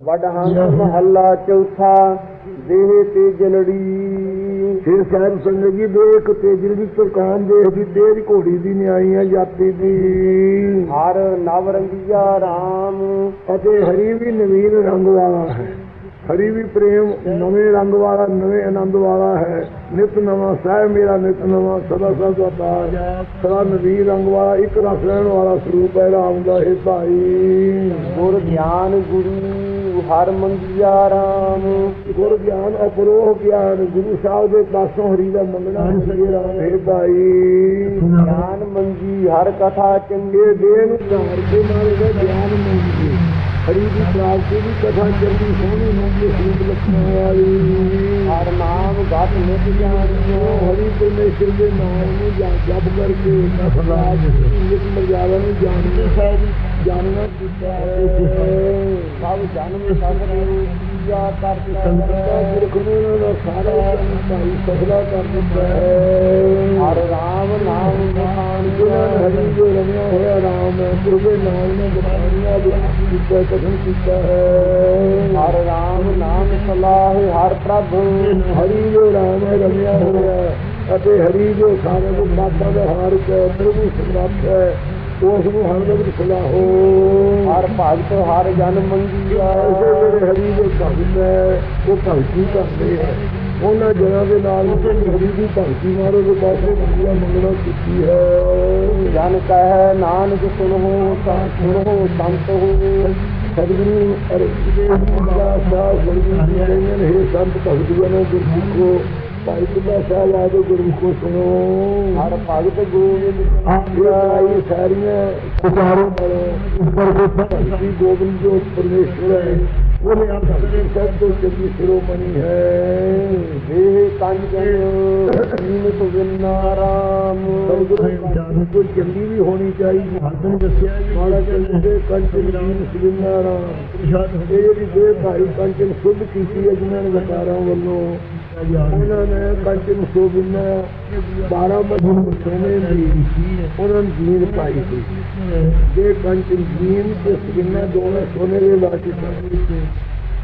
ਵਡਹੰਸ ਮਹੱਲਾ ਚੌਥਾ ਦੇਹ ਤੇ ਜਲੜੀ। ਫਿਰ ਸਾਹਿਬ ਸੰਗਤ ਜੀ ਦੇਖ ਤੇਜਲ ਦੀ ਸਰਕਾਨ ਦੇਖ ਦੀ ਤੇਜ ਘੋੜੀ ਦੀ ਨਿਆਈ ਹੈ ਜਾਤੀ ਦੀ। ਹਰ ਨਵ ਰੰਗੀਆ RAM ਅਤੇ ਹਰੀ ਵੀ ਨਵੀਨ ਰੰਗ ਵਾਲਾ ਹੈ। ਹਰੀ ਵੀ ਪ੍ਰੇਮ ਨਵੇਂ ਰੰਗ ਵਾਲਾ ਨਵੇਂ ਆਨੰਦ ਵਾਲਾ ਹੈ। ਨਿਤ ਨਵਾਂ ਸਹਿ ਮੇਰਾ ਨਿਤ ਨਵਾਂ ਸਦਾ ਸਦਾ ਤਾਜ ਸਦਾ ਨਵੀਨ ਰੰਗ ਵਾਲਾ ਇੱਕ ਰਸ ਰਹਿਣ ਵਾਲਾ ਸਰੂਪ ਹੈ ਰਾਮ ਦਾ ਇਹ ਭਾਈ। ਗੁਰ ਗਿਆਨ ਗੁਰੂ ਹਰ ਮੰਗੀਆ RAM ਗੁਰ ਗਿਆਨ ਅਪਰੋਹ ਗਿਆਨ ਗੁਰੂ ਸਾਹਿਬ ਦੇ ਪਾਸੋਂ ਹਰੀ ਦਾ ਮੰਗਣਾ ਸਗੇ ਰਾਮ ਹੈ ਭਾਈ। ਗਿਆਨ ਮੰਗੀ ਹਰ ਕਥਾ ਚੰਗੇ। ਇਹ ਦੇਹ ਨੂੰ ਧਾਰ ਕੇ ਮਾਰੇ ਦਾ ਗਿਆਨ ਮੰਗੀ। ਹਰੀ ਦੀ ਪ੍ਰਾਪਤੀ ਦੀ ਕਥਾ ਚੰਗੀ ਸੋਹਣੀ ਹੁੰਦੀ ਹੈ ਸੂਤ ਲਖਣਾ ਵਾਲੀ। ਹਰ ਨਾਮ ਗਤ ਨਿਤ ਜਾਣਿਓ ਹਰੀ ਪਰਮੇਸ਼ਰ ਦੇ ਨਾਮ ਨੂੰ ਜਪ ਕਰਕੇ ਨਫਰਾਜ ਨਿਤ ਮਰਜ਼ਾਦਾ ਨੂੰ ਜਾਣਨਾ ਸਾਹਿਬ ਜਾਣਨਾ ਕੀਤਾ ਹੈ। ਸਭ ਜਨਮ ਸਭ ਰੂਪੀਆ ਸੰਗਤਾਂ ਪੁਰਖ ਨੇ ਉਹਨਾਂ ਦਾ ਸਾਰਾ ਭਾਈ ਸਫਲਾ ਕਰ ਹੈ। ਹਰ ਰਾਮ ਨਾਮ ਬਖਾਨ ਜਿਨ੍ਹਾਂ ਨੇ ਹਰੀ ਜੋ ਰਮਿਆ ਹੋਇਆ ਰਾਮ ਉਹਦੇ ਨਾਮ ਨੇ ਬਖਾਨੀਆਂ ਵਿਆਸ ਕੀਤਾ ਕਥਨ ਕੀਤਾ ਹੈ। ਹਰ ਰਾਮ ਨਾਮ ਸਲਾਹ ਹਰ ਪ੍ਰਭ। ਹਰੀ ਜੋ ਰਾਮ ਰਮਿਆ ਹੋਇਆ ਅਤੇ ਹਰੀ ਜੋ ਸਾਰੇ ਮਾਤਾ ਦਾ ਹਾਰ ਹੈ ਪ੍ਰਭੂ ਸਮਰੱਥ ਹੈ ਉਸ ਨੂੰ ਹਰ ਵਕਤ ਸਲਾਹੋ ਹਰ ਭਗਤ ਹਰ ਜਨ ਮੰਗੀਆ। ਐਸੇ ਜਿਹੜੇ ਹਰੀ ਦੇ ਭਗਤ ਹੈ ਉਹ ਭਗਤੀ ਕਰਦੇ ਹੈ ਉਹਨਾਂ ਜਨਾਂ ਦੇ ਨਾਲ ਉਹ ਹਰੀ ਦੀ ਭਗਤੀ ਮਾਰੋ ਦੇ ਪਾਸੇ ਮੰਗਿਆ ਮੰਗਣਾ ਕੀਤੀ ਹੈ। ਜਨ ਕਹਿ ਨਾਨਕ ਸੁਣੋ ਤਾਂ ਸੁਣੋ ਸੰਤ ਹੋ। ਸਤਿਗੁਰੂ ਅਰਜਨ ਦਾ ਸਾਹਿਬ ਵਰਗੀ ਕਹਿੰਦੇ ਨੇ ਹੇ ਸੰਤ ਭਗਤ ਜਨੋ ਗੁਰਮੁਖੋ ਭਾਈ ਪਿਤਾ ਸਾਹਿਬ ਆਦੋ ਗੁਰਮੁਖੋ ਸੁਣੋ। ਹਰ ਭਗਤ ਗੋਬਿੰਦ ਇਹ ਆਈ ਸਾਰੀਆਂ ਪੁਕਾਰੋ। ਉੱਪਰ ਕੋ ਭਗਤੀ ਗੋਬਿੰਦ ਜੋ ਪਰਮੇਸ਼ਵਰ ਹੈ ਉਹਨੇ ਆਪ ਆਪਣੇ ਸਭ ਤੋਂ ਚੰਗੀ ਸ਼ਿਰੋਮਣੀ ਹੈ। ਦੇਹ ਕੰਜ ਜਨ ਦੀਨ ਸੁਵਿੰਨਾ ਰਾਮ ਸਤਿਗੁਰੂ ਕੋਈ ਚੰਗੀ ਵੀ ਹੋਣੀ ਚਾਹੀਦੀ। ਹਰਦਮ ਦੱਸਿਆ ਜੀ ਮਾੜਾ ਚੰਗੇ ਕੰਚਨ ਜੀਨ ਸੁਵਿੰਨਾ ਰਾਮ ਇਹ ਜਿਹੜੀ ਦੇਹ ਭਾਈ ਕੰਚਨ ਸੁਧ ਕੀਤੀ ਹੈ ਜਿਨ੍ਹਾਂ ਨੇ ਵਕਾਰਾਂ ਵੱਲੋਂ। ਉਹਨਾਂ ਨੇ ਕੰਚਨ ਸੁਵਿੰਨਾ 12 ਮਹੀਨੇ ਸੋਨੇ ਦੀ ਉਹਨਾਂ ਨੇ ਜੀਨ ਪਾਈ ਸੀ ਜੇ ਕੰਚਨ ਜੀਨ ਤੇ ਸੁਵਿੰਨਾ ਦੋਵੇਂ ਸੋਨੇ ਦੇ ਵਾਕਿਫ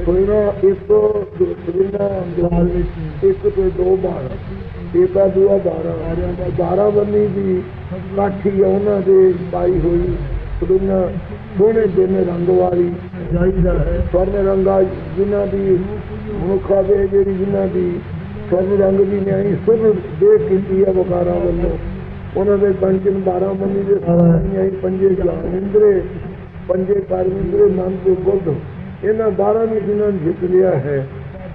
ਸੋਨਾ ਇੱਕ ਸੁਵਿੰਨਾ ਅੰਗਲਾਲ ਵਿੱਚ ਇੱਕ ਤੋਂ ਦੋ ਬਾਰਾਂ ਏਕਾ ਦੂਆ 12 ਆਰਿਆਂ ਦਾ 12 ਬੰਨੀ ਦੀ ਕਾਠੀ ਆ ਉਹਨਾਂ ਦੇ ਪਾਈ ਹੋਈ ਸੁਵਿੰਨਾ ਸੋਹਣੇ ਦਿਨ ਰੰਗ ਵਾਲੀ ਚਾਹੀਦਾ ਹੈ। ਸਵਰਨ ਰੰਗਾ ਜਿਨ੍ਹਾਂ ਦੀ ਮਨੁੱਖਾ ਦੇ ਜਿਹੜੀ ਜਿਨ੍ਹਾਂ ਦੀ ਸਵਰਨ ਰੰਗ ਦੀ ਨਿਆਈ ਸੁਭ ਦੇ ਕੀਤੀ ਹੈ ਵਕਾਰਾਂ ਵੱਲੋਂ ਉਹਨਾਂ ਦੇ ਕੰਚਨ 12 ਮੰਨੀ ਦੇ ਨਿਆਈ ਪੰਜੇ ਗਿਆਨਿੰਦਰੇ ਪੰਜੇ ਕਰਮਿੰਦਰੇ ਮਨ ਤੇ ਬੁੱਧ। ਇਹਨਾਂ 12 ਨੂੰ ਜਿਨ੍ਹਾਂ ਨੇ ਜਿੱਤ ਲਿਆ ਹੈ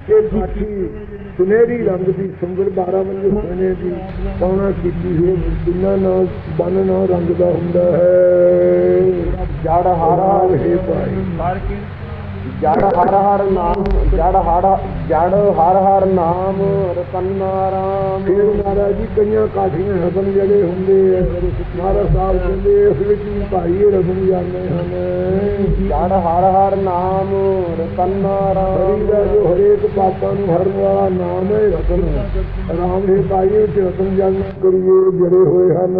ਇਹ ਕਾਠੀ ਸੁਨਹਿਰੀ ਰੰਗ ਦੀ ਸੁੰਦਰ 12 ਮੰਨੀ ਸੋਨੇ ਦੀ ਪਾਉਣਾ ਕੀਤੀ ਹੋਈ ਜਿਨ੍ਹਾਂ ਨਾਲ ਬਨ ਨਾਲ ਰੰਗ ਦਾ ਹੁੰਦਾ ਹੈ। ਜੜ ਹਰ ਹਰ ਹੈ ਭਾਈ। ਜੜ ਹਰ ਹਰ ਨਾਮ ਜੜ ਹਰ ਜੜ ਹਰ ਹਰ ਨਾਮ ਰਤਨਾ ਰਾਮ। ਫਿਰ ਮਹਾਰਾਜ ਜੀ ਕਈਆਂ ਕਾਠੀਆਂ ਰਤਨ ਜਿਹੜੇ ਹੁੰਦੇ ਆ ਮਹਾਰਾਜ ਸਾਹਿਬ ਕਹਿੰਦੇ ਇਸ ਵਿੱਚ ਵੀ ਭਾਈ ਰਤਨ ਜਾਂਦੇ ਹਨ। ਜੜ ਹਰ ਹਰ ਨਾਮ ਰਤਨਾ ਹਰੀ ਦਾ ਰਾਮ ਜੋ ਹਰੇਕ ਪਾਪਾਂ ਨੂੰ ਹਰਨ ਵਾਲਾ ਨਾਮ ਹੈ ਰਤਨ ਰਾਮ ਦੇ ਭਾਈ ਵਿੱਚ ਰਤਨ ਜਨ ਕਰੀਏ ਜੜੇ ਹੋਏ ਹਨ।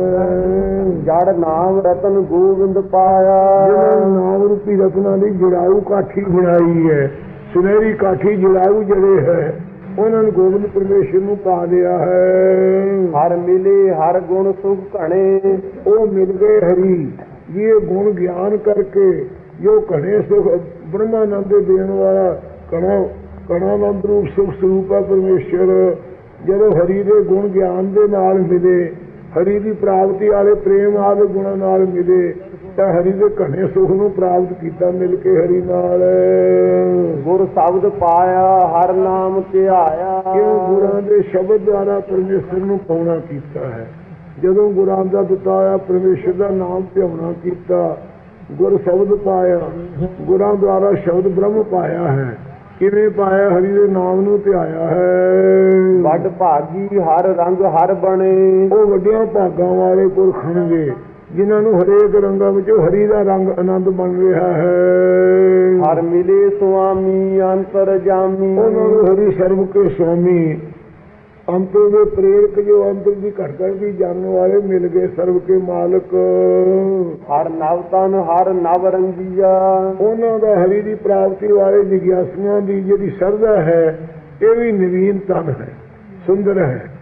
ਜੜ ਨਾਮ ਰਤਨ ਗੋਬਿੰਦ ਪਾਇਆ। ਨਾਮ ਰੂਪੀ ਰਤਨਾਂ ਦੀ ਜੜਾਊ ਕਾਠੀ ਬਣਾਈ ਹੈ। ਸੁਨਹਿਰੀ ਕਾਠੀ ਜੜਾਊ ਜੜੇ ਹੈ ਉਹਨਾਂ ਨੂੰ ਗੋਬਿੰਦ ਪਰਮੇਸ਼ਰ ਨੂੰ ਪਾ ਲਿਆ ਹੈ। ਹਰ ਮਿਲੇ ਹਰ ਗੁਣ ਸੁਖ ਘਣੇ। ਉਹ ਮਿਲ ਗਏ ਹਰੀ ਇਹ ਗੁਣ ਗਿਆਨ ਕਰਕੇ ਜੋ ਘਣੇ ਸੁਖ ਬ੍ਰਹਮਾਨੰਦ ਦੇ ਦੇਣ ਵਾਲਾ ਕਣਾ ਕਣਾਨੰਦ ਰੂਪ ਸੁਖ ਸਰੂਪ ਹੈ ਪਰਮੇਸ਼ਰ। ਜਦੋਂ ਹਰੀ ਦੇ ਗੁਣ ਗਿਆਨ ਦੇ ਨਾਲ ਮਿਲੇ ਹਰੀ ਦੀ ਪ੍ਰਾਪਤੀ ਵਾਲੇ ਪ੍ਰੇਮ ਆਦਿ ਗੁਣਾਂ ਨਾਲ ਮਿਲੇ ਤਾਂ ਹਰੀ ਦੇ ਘਣੇ ਸੁਖ ਨੂੰ ਪ੍ਰਾਪਤ ਕੀਤਾ ਮਿਲ ਕੇ ਹਰੀ ਨਾਲ। ਗੁਰ ਸ਼ਬਦ ਪਾਇਆ ਹਰ ਨਾਮ ਧਿਆਇਆ। ਕਿਉਂ ਗੁਰਾਂ ਦੇ ਸ਼ਬਦ ਦੁਆਰਾ ਪਰਮੇਸ਼ਰ ਨੂੰ ਪਾਉਣਾ ਕੀਤਾ ਹੈ? ਜਦੋਂ ਗੁਰਾਂ ਦਾ ਦਿੱਤਾ ਹੋਇਆ ਪਰਮੇਸ਼ਰ ਦਾ ਨਾਮ ਧਿਆਉਣਾ ਕੀਤਾ ਗੁਰ ਸ਼ਬਦ ਪਾਇਆ ਗੁਰਾਂ ਦੁਆਰਾ ਸ਼ਬਦ ਬ੍ਰਹਮ ਪਾਇਆ ਹੈ। ਕਿਵੇਂ ਪਾਇਆ? ਹਰੀ ਦੇ ਨਾਮ ਨੂੰ ਧਿਆਇਆ ਹੈ। ਵੱਡ ਭਾਗੀ ਹਰ ਰੰਗ ਹਰ ਬਣੇ। ਉਹ ਵੱਡਿਆਂ ਭਾਗਾਂ ਵਾਲੇ ਪੁਰਖ ਹੋਣਗੇ ਜਿਨ੍ਹਾਂ ਨੂੰ ਹਰੇਕ ਰੰਗਾਂ ਵਿੱਚੋਂ ਹਰੀ ਦਾ ਰੰਗ ਆਨੰਦ ਬਣ ਰਿਹਾ ਹੈ। ਹਰ ਮਿਲੇ ਸੁਆਮੀ ਅੰਤਰ ਜਾਮੀ। ਉਹਨਾਂ ਨੂੰ ਹਰੀ ਸਰਬ ਕੇ ਸੁਆਮੀ। ਅੰਤਰ ਦੇ ਪ੍ਰੇਰਕ ਜੋ ਅੰਤਰ ਦੀ ਘਟ ਘਟ ਦੀ ਜਾਣਨ ਵਾਲੇ ਮਿਲ ਗਏ ਸਰਬ ਕੇ ਮਾਲਕ। ਹਰ ਨਵ ਤਨ ਹਰ ਨਵ ਰੰਗੀਆ। ਉਹਨਾਂ ਦਾ ਹਰੀ ਦੀ ਪ੍ਰਾਪਤੀ ਵਾਲੇ ਜਿਗਿਆਸੂਆਂ ਦੀ ਜਿਹੜੀ ਸਰਦਾ ਹੈ ਇਹ ਵੀ ਨਵੀਨ ਤਨ ਹੈ ਸੁੰਦਰ ਹੈ।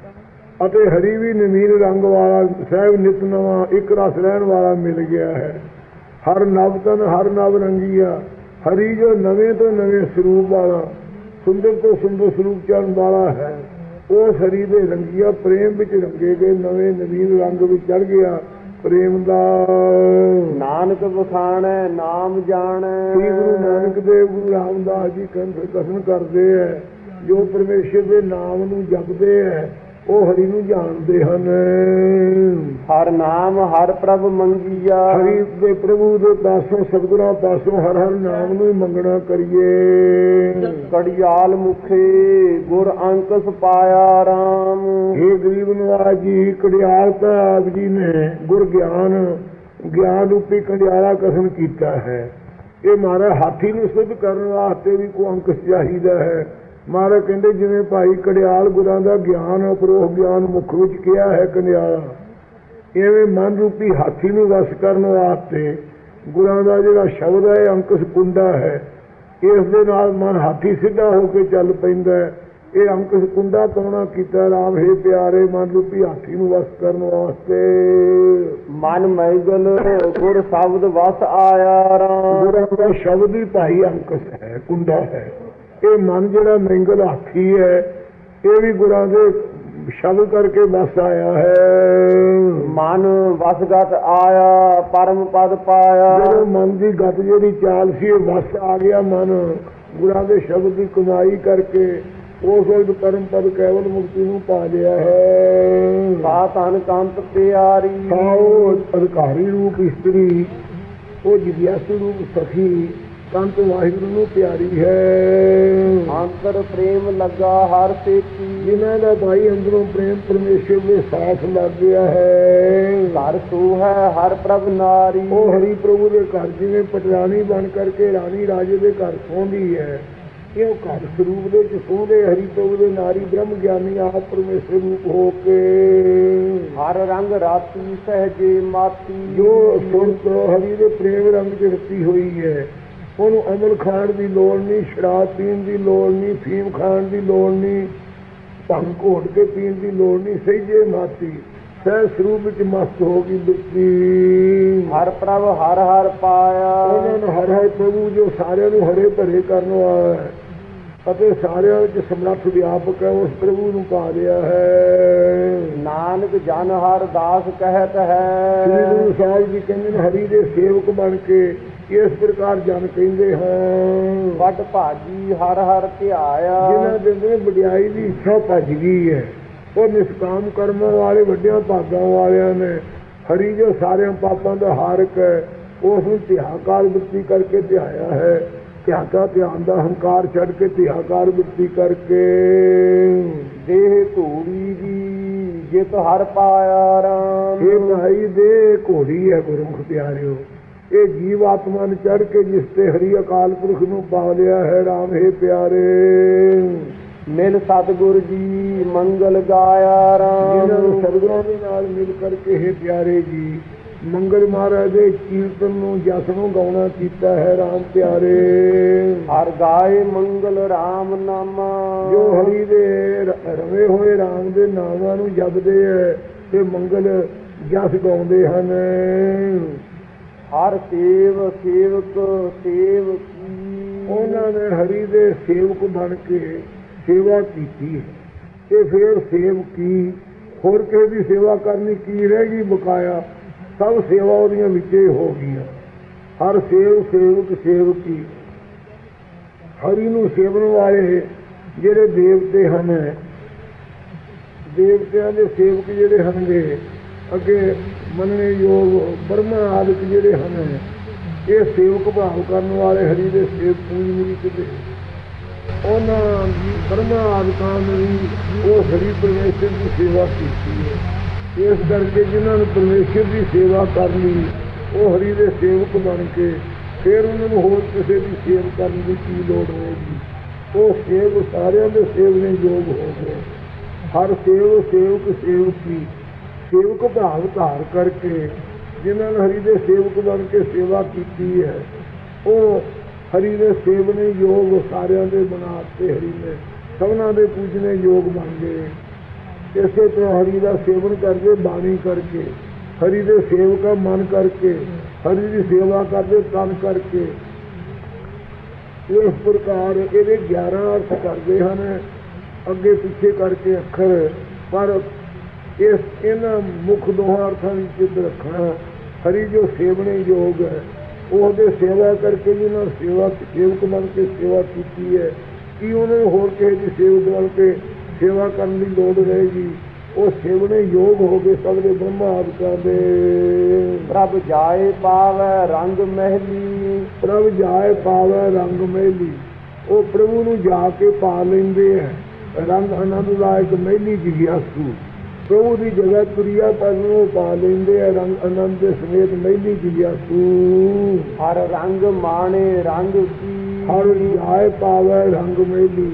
ਅਤੇ ਹਰੀ ਵੀ ਨਵੀਨ ਰੰਗ ਵਾਲਾ ਸਹਿਬ ਨਿਤ ਨਵਾਂ ਇੱਕ ਰਸ ਰਹਿਣ ਵਾਲਾ ਮਿਲ ਗਿਆ ਹੈ। ਹਰ ਨਵ ਤਨ ਹਰ ਨਵ ਰੰਗੀਆ। ਹਰੀ ਜੋ ਨਵੇਂ ਤੋਂ ਨਵੇਂ ਸਰੂਪ ਵਾਲਾ ਸੁੰਦਰ ਤੋਂ ਸੁੰਦਰ ਸਰੂਪ ਚੜਨ ਵਾਲਾ ਹੈ। ਉਹ ਹਰੀ ਦੇ ਰੰਗੀਆ ਪ੍ਰੇਮ ਵਿੱਚ ਰੰਗੇ ਗਏ ਨਵੇਂ ਨਵੀਨ ਰੰਗ ਵਿੱਚ ਚੜ ਗਿਆ। ਪ੍ਰੇਮ ਦਾ ਨਾਨਕ ਬਖਾਣੈ ਨਾਮ ਜਾਣੈ। ਸ੍ਰੀ ਗੁਰੂ ਨਾਨਕ ਦੇਵ ਗੁਰੂ ਰਾਮਦਾਸ ਜੀ ਕੰਨ ਕਥਨ ਕਰਦੇ ਹੈ ਜੋ ਪਰਮੇਸ਼ਰ ਦੇ ਨਾਮ ਨੂੰ ਜਪਦੇ ਹੈ ਉਹ ਹਰੀ ਨੂੰ ਜਾਣਦੇ ਹਨ। ਹਰ ਨਾਮ ਹਰ ਪ੍ਰਭ ਮੰਗੀਆ। ਹਰੀ ਦੇ ਪ੍ਰਭੂ ਦੇ ਪਾਸੋਂ ਸਤਿਗੁਰਾਂ ਪਾਸੋਂ ਹਰ ਹਰ ਨਾਮ ਨੂੰ ਹੀ ਮੰਗਣਾ ਕਰੀਏ। ਕੜਿਆਲ ਮੁਖੇ ਗੁਰ ਅੰਕਸ ਪਾਇਆ RAM ਇਹ ਗਰੀਬ ਨਵਾਜ ਜੀ ਕੜਿਆਲ ਤਾਂ ਆਪ ਜੀ ਨੇ ਗੁਰ ਗਿਆਨ ਗਿਆਨ ਰੂਪੀ ਕੜਿਆਲਾ ਕਥਨ ਕੀਤਾ ਹੈ। ਇਹ ਮਾਰਾ ਹਾਥੀ ਨੂੰ ਸੁਧ ਕਰਨ ਵਾਸਤੇ ਵੀ ਕੋ ਅੰਕ ਚਾਹੀਦਾ ਹੈ। ਮਾਰਾ ਕਹਿੰਦੇ ਜਿਵੇਂ ਭਾਈ ਕੜਿਆਲ ਗੁਰਾਂ ਦਾ ਗਿਆਨ ਉਪਰੋਹ ਗਿਆਨ ਮੁੱਖ ਵਿੱਚ ਕਿਹਾ ਹੈ ਕੜਿਆਲਾ ਐਵੇਂ ਮਨ ਰੂਪੀ ਹਾਥੀ ਨੂੰ ਵਸ ਕਰਨ ਵਾਸਤੇ ਗੁਰਾਂ ਦਾ ਜਿਹੜਾ ਸ਼ਬਦ ਹੈ ਅੰਕਸ ਕੁੰਡਾ ਹੈ ਇਸ ਦੇ ਨਾਲ ਮਨ ਹਾਥੀ ਸਿੱਧਾ ਹੋ ਕੇ ਚੱਲ ਪੈਂਦਾ ਹੈ। ਇਹ ਅੰਕਸ ਕੁੰਡਾ ਪਾਉਣਾ ਕੀਤਾ ਰਾਮ ਹੈ ਪਿਆਰੇ ਮਨ ਰੂਪੀ ਹਾਥੀ ਨੂੰ ਵਸ ਕਰਨ ਵਾਸਤੇ। ਮਨ ਮੈਗਲ ਗੁਰ ਸ਼ਬਦ ਵਸ ਆਇਆ RAM ਗੁਰਾਂ ਦਾ ਸ਼ਬਦ ਹੀ ਭਾਈ ਅੰਕਸ ਹੈ ਕੁੰਡਾ ਹੈ। ਇਹ ਮਨ ਜਿਹੜਾ ਮੈਂਗਲ ਹਾਥੀ ਹੈ ਇਹ ਵੀ ਗੁਰਾਂ ਦੇ ਸ਼ਬਦ ਕਰਕੇ ਵਸ ਆਇਆ ਹੈ। ਮਨ ਵਸਗਤ ਆਇਆ ਪਰਮ ਪਦ ਪਾਇਆ। ਜਦੋਂ ਮਨ ਦੀ ਗਤ ਜਿਹੜੀ ਚਾਲ ਸੀ ਇਹ ਵਸ ਆ ਗਿਆ ਮਨ। ਗੁਰਾਂ ਦੇ ਸ਼ਬਦ ਦੀ ਕਮਾਈ ਕਰਕੇ ਉਸ ਵਕਤ ਪਰਮ ਪਦ ਕੇਵਲ ਮੁਕਤੀ ਨੂੰ ਪਾ ਲਿਆ ਹੈ। ਸਾਤਨ ਕੰਤ ਪਿਆਰੀ। ਸਾਓ ਅਧਿਕਾਰੀ ਰੂਪ ਇਸਤਰੀ ਉਹ ਜਿਗਿਆਸੂ ਰੂਪ ਸਖੀ ਕੰਤ ਵਾਹਿਗੁਰੂ ਨੂੰ ਪਿਆਰੀ ਹੈ। ਅੰਤਰ ਪ੍ਰੇਮ ਲੱਗਾ ਹਰ ਸੇਤੀ। ਜਿਨ੍ਹਾਂ ਦਾ ਭਾਈ ਅੰਦਰੋਂ ਪ੍ਰੇਮ ਪਰਮੇਸ਼ਰ ਦੇ ਸਾਥ ਲੱਗ ਗਿਆ ਹੈ। ਘਰ ਸੂ ਹੈ ਹਰ ਪ੍ਰਭ ਨਾਰੀ। ਉਹ ਹਰੀ ਪ੍ਰਭੂ ਦੇ ਘਰ ਜਿਵੇਂ ਪਟਰਾਣੀ ਬਣ ਕਰਕੇ ਰਾਣੀ ਰਾਜੇ ਦੇ ਘਰ ਸੌਂਦੀ ਹੈ। ਇਹ ਉਹ ਘਰ ਸਰੂਪ ਦੇ ਚ ਸੌਂਦੇ ਹਰੀ ਪ੍ਰਭੂ ਦੇ ਨਾਰੀ ਬ੍ਰਹਮ ਗਿਆਨੀ ਆਪ ਪਰਮੇਸ਼ਰ ਰੂਪ ਹੋ ਕੇ। ਹਰ ਰੰਗ ਰਾਤੀ ਸਹਜੇ ਮਾਤੀ। ਜੋ ਸੁਰਤ ਹਰੀ ਦੇ ਪ੍ਰੇਮ ਰੰਗ ਚ ਰਤੀ ਹੋਈ ਹੈ। ਉਹਨੂੰ ਅਮਲ ਖਾਣ ਦੀ ਲੋੜ ਨਹੀਂ ਸ਼ਰਾਬ ਪੀਣ ਦੀ ਲੋੜ ਨਹੀਂ ਫੀਮ ਖਾਣ ਦੀ ਲੋੜ ਨਹੀਂ ਭੰਗ ਘੋਟ ਕੇ ਪੀਣ ਦੀ ਲੋੜ ਨਹੀਂ ਸਹਿਜੇ ਮਾਤੀ ਸਹਿ ਸਰੂਪ ਵਿੱਚ ਮਸਤ ਹੋ ਗਈ ਬਿਰਤੀ ਹਰ ਪ੍ਰਭ ਹਰ ਹਰ ਪਾਇਆ। ਉਹਨਾਂ ਨੂੰ ਹਰ ਹਰ ਪ੍ਰਭੂ ਜੋ ਸਾਰਿਆਂ ਨੂੰ ਹਰੇ ਭਰੇ ਕਰਨ ਵਾਲਾ ਹੈ ਅਤੇ ਸਾਰਿਆਂ ਵਿੱਚ ਸਮਰੱਥ ਵਿਆਪਕ ਹੈ ਉਸ ਪ੍ਰਭੂ ਨੂੰ ਪਾ ਲਿਆ ਹੈ। ਨਾਨਕ ਜਨ ਹਰ ਦਾਸ ਕਹਿਤ ਸ੍ਰੀ ਹੈ ਗੁਰੂ ਸਾਹਿਬ ਜੀ ਕਹਿੰਦੇ ਨੇ ਹਰੀ ਦੇ ਸੇਵਕ ਬਣ ਕੇ ਇਸ ਪ੍ਰਕਾਰ ਜਨ ਕਹਿੰਦੇ ਹਨ ਵੱਡ ਭਾਜੀ ਹਰ ਹਰ ਧਿਆਇਆ। ਜਿਨ੍ਹਾਂ ਦੇ ਨੇ ਵਡਿਆਈ ਦੀ ਇੱਛਾ ਭੱਜ ਗਈ ਹੈ ਉਹ ਨਿਸ਼ਕਾਮ ਕਰਮਾਂ ਵਾਲੇ ਵੱਡਿਆਂ ਭਾਗਾਂ ਵਾਲਿਆਂ ਨੇ ਹਰੀ ਜੋ ਸਾਰਿਆਂ ਪਾਪਾਂ ਦਾ ਹਾਰਕ ਹੈ ਉਸ ਨੂੰ ਧਿਆਕਾਰ ਬੁੱਤੀ ਕਰਕੇ ਧਿਆਇਆ ਹੈ। ਧਿਆਕਾ ਧਿਆਨ ਦਾ ਹੰਕਾਰ ਛੱਡ ਕੇ ਧਿਆਕਾਰ ਬੁੱਤੀ ਕਰਕੇ। ਦੇਹ ਧੂੜੀ ਦੀ ਜਿਤ ਹਰ ਪਾਇਆ ਰਾਮ। ਇਹ ਭਾਈ ਦੇ ਘੋੜੀ ਹੈ ਗੁਰਮੁਖ ਪਿਆਰਿਓ। ਇਹ ਜੀਵ ਆਤਮਾ ਨੂੰ ਚੜ ਕੇ ਜਿਸ ਤੇ ਹਰੀ ਅਕਾਲ ਪੁਰਖ ਨੂੰ ਪਾ ਲਿਆ ਹੈ RAM ਹੈ ਪਿਆਰੇ। ਮਿਲ ਸਤਿਗੁਰ ਜੀ ਮੰਗਲ ਗਾਇਆ ਰਾਮ। ਸਤਿਗੁਰਾਂ ਦੇ ਨਾਲ ਮਿਲ ਕਰਕੇ ਹੈ ਪਿਆਰੇ ਜੀ ਮੰਗਲ ਮਹਾਰਾਜ ਦੇ ਕੀਰਤਨ ਨੂੰ ਜਸ ਨੂੰ ਗਾਉਣਾ ਕੀਤਾ ਹੈ RAM ਪਿਆਰੇ। ਹਰ ਗਾਏ ਮੰਗਲ ਰਾਮ ਨਾਮਾ। ਜੋ ਹਰੀ ਦੇ ਰਵੇ ਹੋਏ RAM ਦੇ ਨਾਮਾਂ ਨੂੰ ਜਪਦੇ ਹੈ ਤੇ ਮੰਗਲ ਜਸ ਗਾਉਂਦੇ ਹਨ। ਹਰ ਸੇਵ ਸੇਵਕ ਸੇਵ ਕੀ। ਉਹਨਾਂ ਨੇ ਹਰੀ ਦੇ ਸੇਵਕ ਬਣ ਕੇ ਸੇਵਾ ਕੀਤੀ ਤੇ ਫਿਰ ਸੇਵ ਕੀ? ਹੋਰ ਕਿਸੇ ਦੀ ਸੇਵਾ ਕਰਨੀ ਕੀ ਰਹਿ ਗਈ ਬਕਾਇਆ? ਸਭ ਸੇਵਾ ਉਹਦੀਆਂ ਵਿੱਚੇ ਹੋ ਗਈਆਂ। ਹਰ ਸੇਵ ਸੇਵਕ ਸੇਵਕੀ। ਹਰੀ ਨੂੰ ਸੇਵਨ ਵਾਲੇ ਜਿਹੜੇ ਦੇਵਤੇ ਹਨ, ਦੇਵਤਿਆਂ ਦੇ ਸੇਵਕ ਜਿਹੜੇ ਹਨਗੇ ਅੱਗੇ ਮੰਨਣੇ ਯੋਗ ਬ੍ਰਹਮਾ ਆਦਿਕ ਜਿਹੜੇ ਹਨ, ਇਹ ਸੇਵਕ ਭਾਵ ਕਰਨ ਵਾਲੇ ਹਰੀ ਦੇ ਸੇਵਕ ਪੂਜਨੀ ਕਿਤੇ। ਉਹਨਾਂ ਦੀ ਬ੍ਰਹਮਾ ਆਦਿਕਾਂ ਨੇ ਵੀ ਉਹ ਹਰੀ ਪਰਮੇਸ਼ਰ ਦੀ ਸੇਵਾ ਕੀਤੀ ਹੈ। ਇਸ ਕਰਕੇ ਜਿਨ੍ਹਾਂ ਨੂੰ ਪਰਮੇਸ਼ਰ ਦੀ ਸੇਵਾ ਕਰਨੀ ਉਹ ਹਰੀ ਦੇ ਸੇਵਕ ਬਣ ਕੇ ਫਿਰ ਉਹਨਾਂ ਨੂੰ ਹੋਰ ਕਿਸੇ ਦੀ ਸੇਵ ਕਰਨ ਦੀ ਕੀ ਲੋੜ ਹੋਵੇਗੀ? ਉਹ ਸੇਵ ਸਾਰਿਆਂ ਦੇ ਸੇਵ ਨੇ ਯੋਗ ਹੋ ਗਏ। ਹਰ ਸੇਵ ਸੇਵਕ ਸੇਵਕੀ ਸੇਵਕ ਭਾਵ ਧਾਰ ਕਰਕੇ ਜਿਨ੍ਹਾਂ ਨੇ ਹਰੀ ਦੇ ਸੇਵਕ ਬਣ ਕੇ ਸੇਵਾ ਕੀਤੀ ਹੈ, ਉਹ ਹਰੀ ਦੇ ਸੇਵਨੇ ਯੋਗ ਸਾਰਿਆਂ ਦੇ ਬਣਾਤੇ ਹਰੀ ਨੇ ਸਭਨਾਂ ਦੇ ਪੂਜਨੇ ਯੋਗ ਬਣ ਗਏ। ਇਸੇ ਤਰ੍ਹਾਂ ਹਰੀ ਦਾ ਸੇਵਨ ਕਰਕੇ, ਬਾਣੀ ਕਰਕੇ, ਹਰੀ ਦੇ ਸੇਵਕਾ ਮਨ ਕਰਕੇ, ਹਰੀ ਦੀ ਸੇਵਾ ਕਰਦੇ ਤਨ ਕਰਕੇ, ਇਸ ਪ੍ਰਕਾਰ ਇਹਦੇ 11 ਅਰਥ ਕਰਦੇ ਹਨ। ਅੱਗੇ ਪਿੱਛੇ ਕਰਕੇ ਅੱਖਰ, ਪਰ ਇਸ ਇਹਨਾਂ ਮੁੱਖ ਦੋਹਾਂ ਅਰਥਾਂ ਵਿੱਚ ਚਿੱਤ ਰੱਖਣਾ ਹਰੀ ਜੋ ਸੇਵਨੇ ਯੋਗ ਹੈ ਉਹਦੇ ਸੇਵਾ ਕਰਕੇ ਜਿਹਨਾਂ ਸੇਵਾ ਸੇਵਕ ਬਣ ਕੇ ਸੇਵਾ ਕੀਤੀ ਹੈ। ਕੀ ਉਹਨਾਂ ਨੂੰ ਹੋਰ ਕਿਸੇ ਦੀ ਸੇਵਕ ਬਣ ਕੇ ਸੇਵਾ ਕਰਨ ਦੀ ਲੋੜ ਰਹੇਗੀ? ਉਹ ਸੇਵਨੇ ਯੋਗ ਹੋ ਗਏ ਸਭ ਦੇ ਬ੍ਰਹਮਾ ਆਦਿਕਾਂ ਦੇ ਪ੍ਰਭ ਜਾਏ ਪਾਵੈ ਰੰਗ ਮਹਿਲੀ। ਪ੍ਰਭ ਜਾਏ ਪਾਵੇ ਰੰਗ ਮਹਿਲੀ। ਉਹ ਪ੍ਰਭੂ ਨੂੰ ਜਾ ਕੇ ਪਾ ਲੈਂਦੇ ਹੈ। ਰੰਗ ਆਨੰਦ ਦਾ ਇੱਕ ਮਹਿਲੀ ਜਿਗਿਆਸੂ ਪ੍ਰਭੂ ਦੀ ਜਗ੍ਹਾ ਤੁਰਿਆ ਪਰ ਨੂੰ ਪਾ ਲੈਂਦੇ ਹੈ ਰੰਗ ਆਨੰਦ ਦੇ ਸਮੇਤ ਮਹਿਲੀ ਜਿਗਿਆਸੂ ਹਰ ਰੰਗ ਮਾਣੇ ਰੰਗ ਕੀ? ਹਰ ਜਾਏ ਪਾਵੇ ਰੰਗ ਮਹਿਲੀ।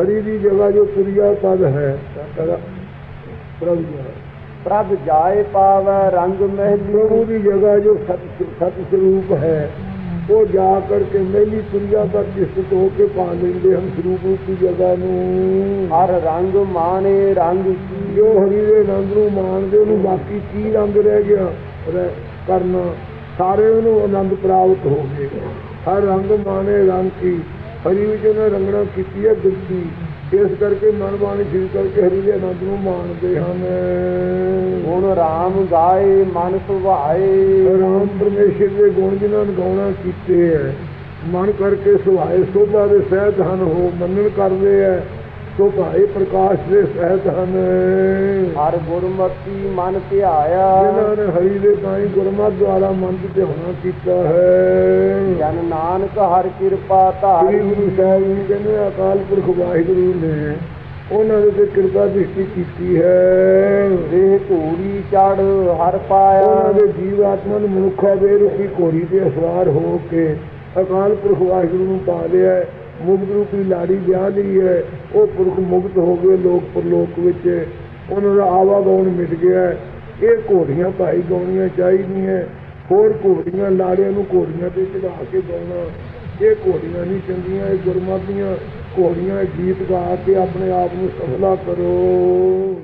ਹਰੀ ਦੀ ਜਗ੍ਹਾ ਜੋ ਤੁਰਿਆ ਪਦ ਹੈ। ਪ੍ਰਭ ਜਾਏ ਪ੍ਰਭ ਜਾਏ ਪਾਵੈ ਰੰਗ ਮਹਿਲੀ। ਪ੍ਰਭੂ ਦੀ ਜਗ੍ਹਾ ਜੋ ਸਤ ਸਤ ਸਰੂਪ ਹੈ। ਉਹ ਜਾ ਕਰਕੇ ਮਹਿਲੀ ਤੁਰਿਆ ਪਰ ਜਿਸਤ ਹੋ ਕੇ ਪਾ ਲੈਂਦੇ ਹਨ ਸਰੂਪ ਰੂਪੀ ਜਗ੍ਹਾ ਨੂੰ। ਹਰ ਰੰਗ ਮਾਣੇ ਰੰਗ ਜੋ ਹਰੀ ਦੇ ਆਨੰਦ ਨੂੰ ਮਾਣਦੇ ਉਹਨੂੰ ਬਾਕੀ ਕੀ ਰੰਗ ਰਹਿ ਗਿਆ ਕਰਨਾ ਸਾਰੇ ਉਹਨੂੰ ਆਨੰਦ ਪ੍ਰਾਪਤ ਹੋ ਗਏ। ਹਰ ਰੰਗ ਮਾਣੇ ਰੰਗ ਕੀ। ਹਰੀ ਵਿੱਚ ਉਹਨੇ ਰੰਗਣਾ ਕੀਤੀ ਹੈ ਦੁੱਖੀ ਇਸ ਕਰਕੇ ਮਨ ਬਾਣੀ ਸ਼ੁਰੂ ਕਰਕੇ ਹਰੀ ਦੇ ਆਨੰਦ ਨੂੰ ਮਾਣਦੇ ਹਨ। ਹੁਣ RAM ਗਾਏ ਮਨ ਸੁਭਾਏ ਰਾਮ ਪਰਮੇਸ਼ਰ ਦੇ ਗੁਣ ਜਿਨ੍ਹਾਂ ਨੂੰ ਗਾਉਣਾ ਕੀਤੇ ਹੈ ਮਨ ਕਰਕੇ ਸੁਭਾਏ ਸੋਭਾ ਦੇ ਸਹਿਤ ਹਨ ਹੋ ਮੰਨਣ ਕਰਦੇ ਹੈ। ਸੁਭਾਏ ਪ੍ਰਕਾਸ਼ ਦੇ ਸਹਿਤ ਹਨ। ਹਰ ਗੁਰਮਤੀ ਮਨ ਧਿਆਇਆ। ਜਿਨ੍ਹਾਂ ਨੇ ਹਰੀ ਦੇ ਤਾਈ ਗੁਰਮਤਿ ਦੁਆਰਾ ਮਨ ਹੋਣਾ ਕੀਤਾ ਹੈ। ਜਨ ਨਾਨਕ ਹਰ ਕਿਰਪਾ ਧਾਰੀ। ਗੁਰੂ ਸਾਹਿਬ ਜੀ ਕਹਿੰਦੇ ਅਕਾਲ ਪੁਰਖ ਵਾਹਿਗੁਰੂ ਨੇ ਉਹਨਾਂ ਦੇ ਤੇ ਕਿਰਪਾ ਦ੍ਰਿਸ਼ਟੀ ਕੀਤੀ ਹੈ। ਦੇਹ ਧੂੜੀ ਚੜ ਹਰ ਉਹਨਾਂ ਪਾਇਆ ਦੇ ਜੀਵ ਆਤਮਾ ਨੂੰ ਮਨੁੱਖਾ ਦੇ ਰੂਪੀ ਘੋੜੀ ਤੇ ਅਸਵਾਰ ਹੋ ਕੇ ਅਕਾਲ ਪੁਰਖ ਵਾਹਿਗੁਰੂ ਨੂੰ ਪਾ ਲਿਆ। ਮੁਕਤ ਰੂਪੀ ਲਾੜੀ ਵਿਆਹ ਲਈ ਹੈ। ਉਹ ਪੁਰਖ ਮੁਕਤ ਹੋ ਗਏ ਲੋਕ ਪਰਲੋਕ ਵਿੱਚ। ਉਹਨਾਂ ਦਾ ਆਵਾਗਾਉਣ ਮਿਟ ਗਿਆ ਇਹ ਘੋੜੀਆਂ ਭਾਈ ਗਾਉਣੀਆਂ ਚਾਹੀਦੀਆਂ ਹੋਰ ਘੋੜੀਆਂ ਲਾੜਿਆਂ ਨੂੰ ਘੋੜੀਆਂ ਤੇ ਚੜਾ ਕੇ ਗਾਉਣਾ। ਇਹ ਘੋੜੀਆਂ ਨਹੀਂ ਚੰਗੀਆਂ, ਇਹ ਗੁਰਮਤਿ ਦੀਆਂ ਘੋੜੀਆਂ ਗੀਤ ਗਾ ਕੇ ਆਪਣੇ ਆਪ ਨੂੰ ਸਫਲਾ ਕਰੋ।